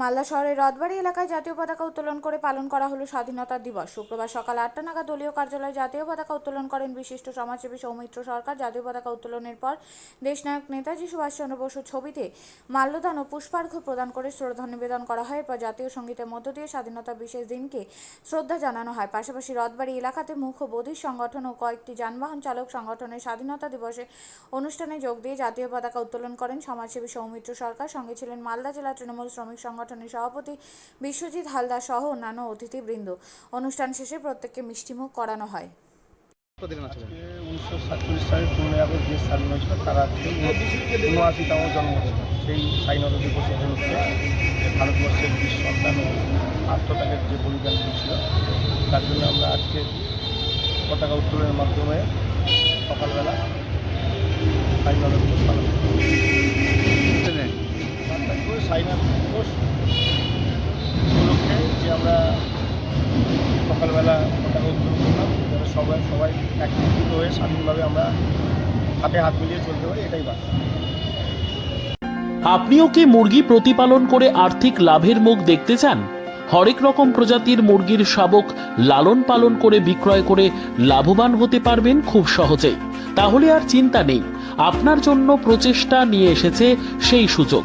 মালদা শহরের রথবাড়ি এলাকায় জাতীয় পতাকা উত্তোলন করে পালন করা হলো স্বাধীনতা দিবস। শুক্রবার সকাল আটটা নাগাদ দলীয় কার্যালয়ে জাতীয় পতাকা উত্তোলন করেন বিশিষ্ট সমাজসেবী সৌমিত্র সরকার। জাতীয় পতাকা উত্তোলনের পর দেশনায়ক নেতাজি সুভাষচন্দ্র বসুর ছবিতে মাল্যদান ও পুষ্পার্ঘ্য প্রদান করে শ্রদ্ধা নিবেদন করা হয়। এরপর জাতীয় সঙ্গীতের মধ্য দিয়ে স্বাধীনতা বিশেষ দিনকে শ্রদ্ধা জানানো হয়। পাশাপাশি রথবাড়ি এলাকাতে মুখ্য বধির সংগঠন ও কয়েকটি যানবাহন চালক সংগঠনের স্বাধীনতা দিবসে অনুষ্ঠানে যোগ দিয়ে জাতীয় পতাকা উত্তোলন করেন সমাজসেবী সৌমিত্র সরকার। সঙ্গে ছিলেন মালদা জেলা তৃণমূল শ্রমিক সংগঠনের সভাপতি বিশ্বজিৎ হালদার সহ অন্যান্য অতিথিবৃন্দ। অনুষ্ঠান শেষে প্রত্যেককে মিষ্টিমুখ করানো হয়। উনিশশো সাতচল্লিশ সালে পনেরোই আগস্ট দেশ স্বাধীন হয়েছিল তার আজকে উনআশিতম জন্মদিন। সেই স্বাধীনতা দিবস উপলক্ষে ভারতবর্ষের বীর সন্তান ও আত্মত্যাগের যে বলিদান দিয়েছিল তার জন্য আমরা আজকে পতাকা উত্তোলনের মাধ্যমে দিবস যে আমরা সকালবেলা পতাকা উত্তোলন করলাম যাতে সবাই সবাই একত্রিত হয়ে স্বাধীনভাবে আমরা হাতে হাত মিলিয়ে চলতে পারি, এটাই বার্তা আপনিও কি মুরগি প্রতিপালন করে আর্থিক লাভের মুখ দেখতে চান? হরেক রকম প্রজাতির মুরগির শাবক লালন পালন করে বিক্রয় করে লাভবান হতে পারবেন খুব সহজেই। তাহলে আর চিন্তা নেই, আপনার জন্য প্রচেষ্টা নিয়ে এসেছে সেই সুযোগ।